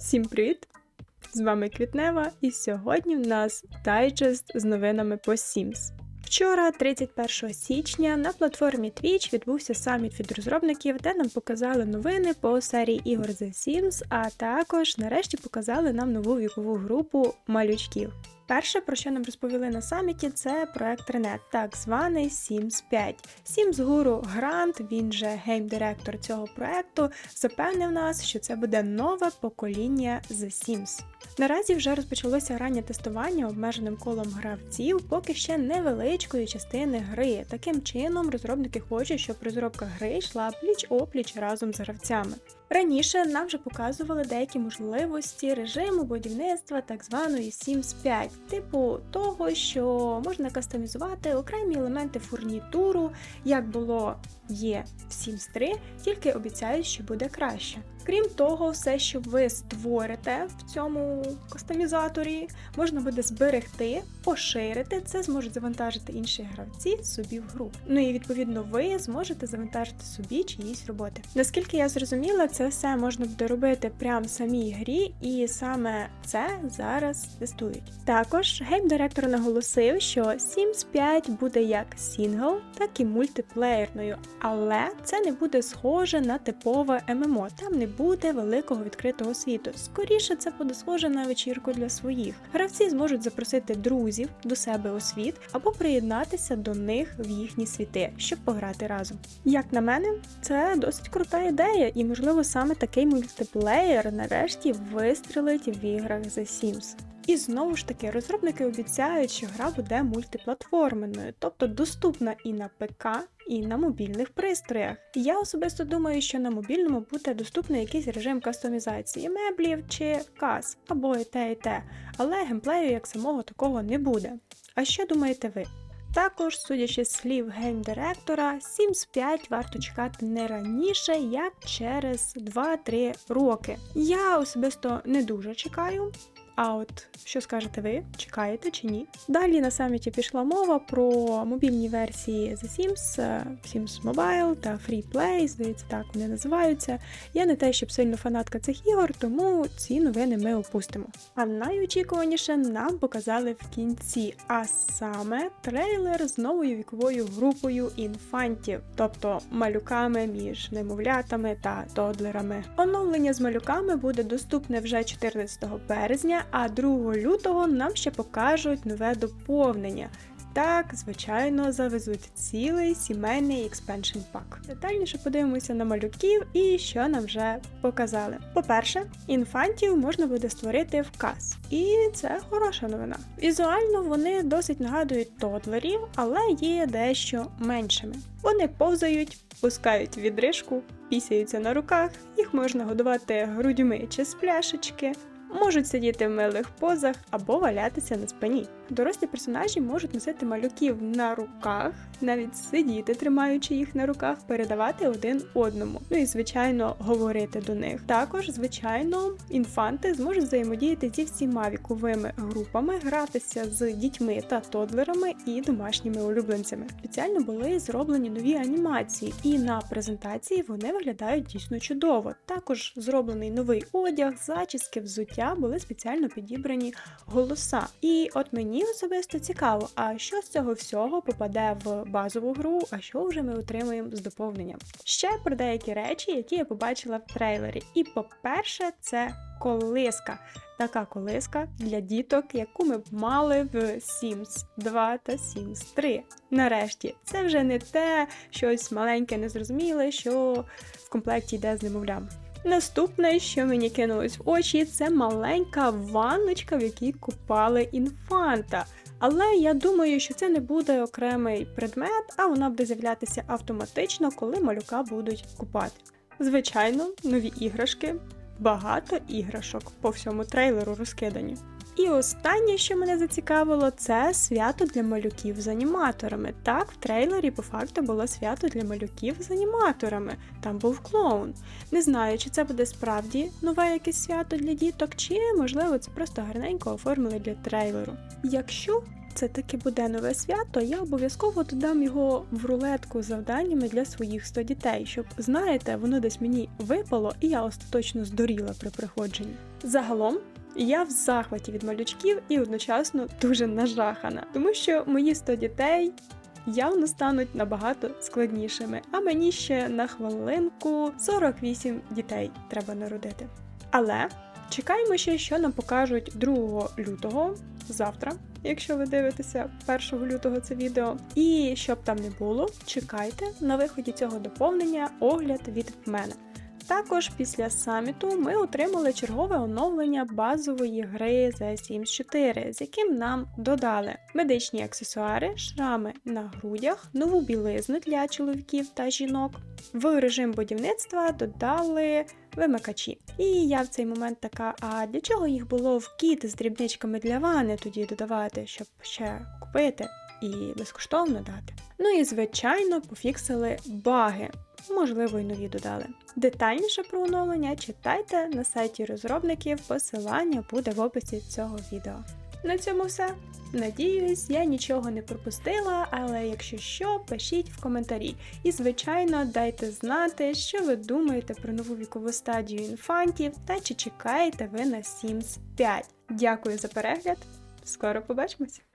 Всім привіт! З вами Квітнева, і сьогодні в нас дайджест з новинами по Sims. Вчора, 31 січня, на платформі Twitch відбувся саміт від розробників, де нам показали новини по серії ігор The Sims, а також нарешті показали нам нову вікову групу малючків. Перше, про що нам розповіли на саміті, це проект Ренет, так званий Sims 5. Sims Guru Грант, він же гейм-директор цього проекту, запевнив нас, що це буде нове покоління The Sims. Наразі вже розпочалося раннє тестування обмеженим колом гравців, поки ще невеличкої частини гри. Таким чином, розробники хочуть, щоб розробка гри йшла пліч опліч разом з гравцями. Раніше нам вже показували деякі можливості режиму будівництва так званої Sims 5, типу того, що можна кастомізувати окремі елементи фурнітуру, як було є в Sims 3, тільки обіцяють, що буде краще. Крім того, все, що ви створите в цьому кастомізаторі, можна буде зберегти, поширити. Це зможуть завантажити інші гравці собі в гру. Ну і відповідно ви зможете завантажити собі чиїсь роботи. Наскільки я зрозуміла, це все можна буде робити прямо в самій грі, і саме це зараз тестують. Також гейм-директор наголосив, що Sims 5 буде як сінгл, так і мультиплеєрною, але це не буде схоже на типове ММО. Там не буде великого відкритого світу. Скоріше це буде схоже на вечірку для своїх. Гравці зможуть запросити друзів до себе у світ або приєднатися до них в їхні світи, щоб пограти разом. Як на мене, це досить крута ідея, і можливо саме такий мультиплеєр нарешті вистрілить в іграх The Sims. І знову ж таки, розробники обіцяють, що гра буде мультиплатформеною, тобто доступна і на ПК, і на мобільних пристроях. Я особисто думаю, що на мобільному буде доступний якийсь режим кастомізації меблів чи каз, або і те, і те, але геймплею як самого такого не буде. А що думаєте ви? Також, судячи з слів гейм-директора, Sims 5 варто чекати не раніше, як через 2-3 роки. Я особисто не дуже чекаю. А от що скажете ви? Чекаєте чи ні? Далі на саміті пішла мова про мобільні версії The Sims, е, Sims Mobile та Free Play, здається, так вони називаються. Я не те, щоб сильно фанатка цих ігор, тому ці новини ми опустимо. А найочікуваніше нам показали в кінці, а саме трейлер з новою віковою групою інфантів, тобто малюками між немовлятами та тодлерами. Оновлення з малюками буде доступне вже 14 березня а 2 лютого нам ще покажуть нове доповнення. Так, звичайно, завезуть цілий сімейний експеншн пак. Детальніше подивимося на малюків і що нам вже показали. По-перше, інфантів можна буде створити в каз, і це хороша новина. Візуально вони досить нагадують тодлерів, але є дещо меншими. Вони повзають, пускають відрижку, пісяються на руках, їх можна годувати грудьми чи з пляшечки можуть сидіти в милих позах або валятися на спині. Дорослі персонажі можуть носити малюків на руках, навіть сидіти, тримаючи їх на руках, передавати один одному. Ну і звичайно говорити до них. Також, звичайно, інфанти зможуть взаємодіяти зі всіма віковими групами, гратися з дітьми та тодлерами і домашніми улюбленцями. Спеціально були зроблені нові анімації, і на презентації вони виглядають дійсно чудово. Також зроблений новий одяг, зачіски, взуття були спеціально підібрані голоса. І от мені особисто цікаво, а що з цього всього попаде в базову гру, а що вже ми отримуємо з доповненням. Ще про деякі речі, які я побачила в трейлері. І по-перше, це колиска. Така колиска для діток, яку ми б мали в Sims 2 та Sims 3. Нарешті, це вже не те щось маленьке, незрозуміле, що в комплекті йде з немовлям. Наступне, що мені кинулось в очі, це маленька ванночка, в якій купали інфанта. Але я думаю, що це не буде окремий предмет, а вона буде з'являтися автоматично, коли малюка будуть купати. Звичайно, нові іграшки, багато іграшок по всьому трейлеру розкидані. І останнє, що мене зацікавило, це свято для малюків з аніматорами. Так, в трейлері по факту було свято для малюків з аніматорами. Там був клоун. Не знаю, чи це буде справді нове якесь свято для діток, чи можливо це просто гарненько оформили для трейлеру. Якщо це таки буде нове свято, я обов'язково додам його в рулетку з завданнями для своїх 100 дітей, щоб, знаєте, воно десь мені випало, і я остаточно здуріла при приходженні. Загалом. Я в захваті від малючків і одночасно дуже нажахана, тому що мої 100 дітей явно стануть набагато складнішими. А мені ще на хвилинку 48 дітей треба народити. Але чекаємо ще, що нам покажуть 2 лютого, завтра, якщо ви дивитеся 1 лютого це відео. І щоб там не було, чекайте на виході цього доповнення огляд від мене. Також після саміту ми отримали чергове оновлення базової гри The Sims 4, з яким нам додали медичні аксесуари, шрами на грудях, нову білизну для чоловіків та жінок. В режим будівництва додали вимикачі. І я в цей момент така: а для чого їх було в кіт з дрібничками для ванни тоді додавати, щоб ще купити і безкоштовно дати? Ну і звичайно пофіксили баги. Можливо, й нові додали. Детальніше про оновлення читайте на сайті розробників, посилання буде в описі цього відео. На цьому все. Надіюсь, я нічого не пропустила, але якщо що, пишіть в коментарі. І, звичайно, дайте знати, що ви думаєте про нову вікову стадію інфантів та чи чекаєте ви на Sims 5. Дякую за перегляд. Скоро побачимось!